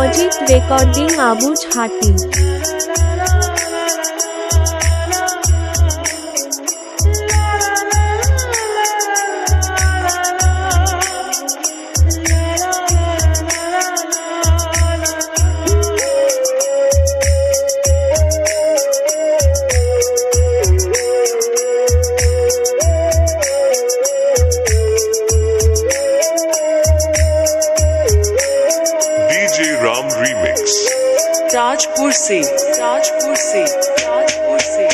Ajit recording Abu ছাটি Tajpur से ताजपुर से ताजपुर से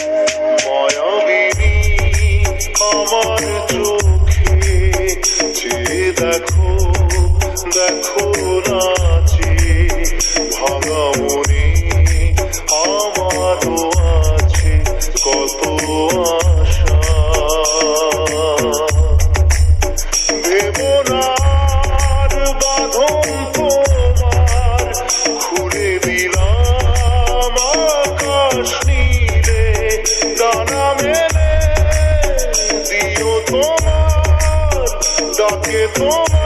Oh.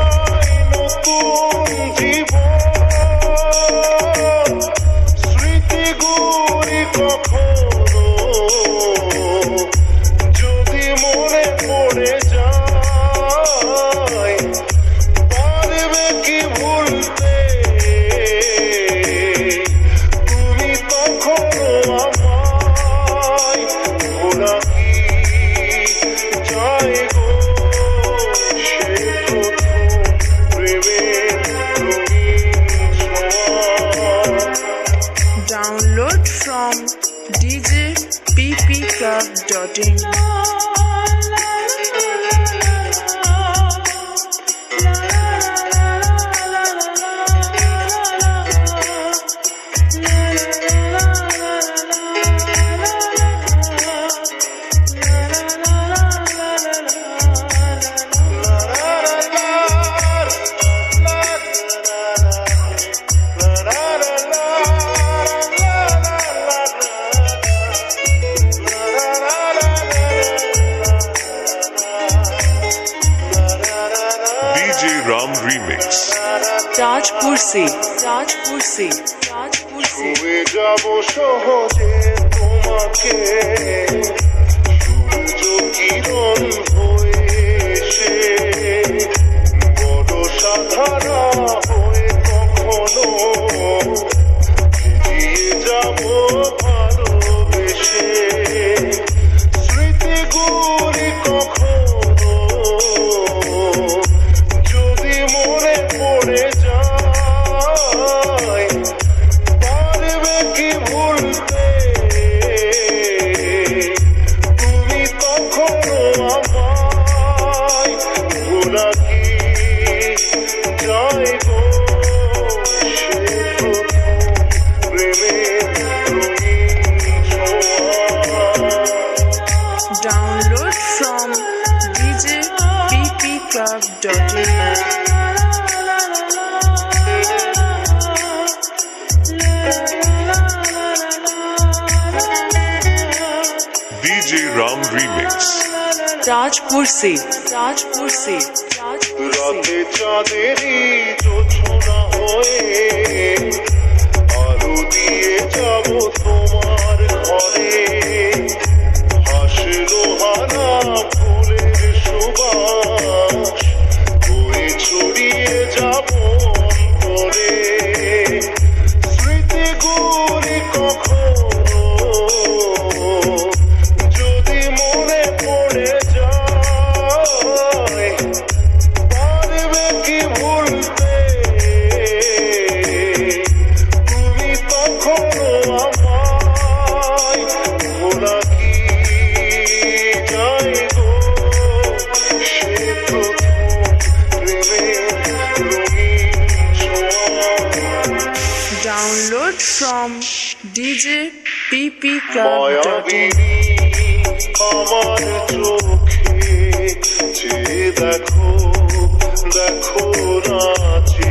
dirty রাজপুর সে। রাজপুর সে। রাজপুর সে। সহজে তোমাকে? রাজপুর সে। রাজপুর সে। রাতে চাঁদেরই জোছনা হয়ে আরও দিয়ে যাব যে পিপি ক্লাব আমার চোখে যে দেখো দেখো রাজি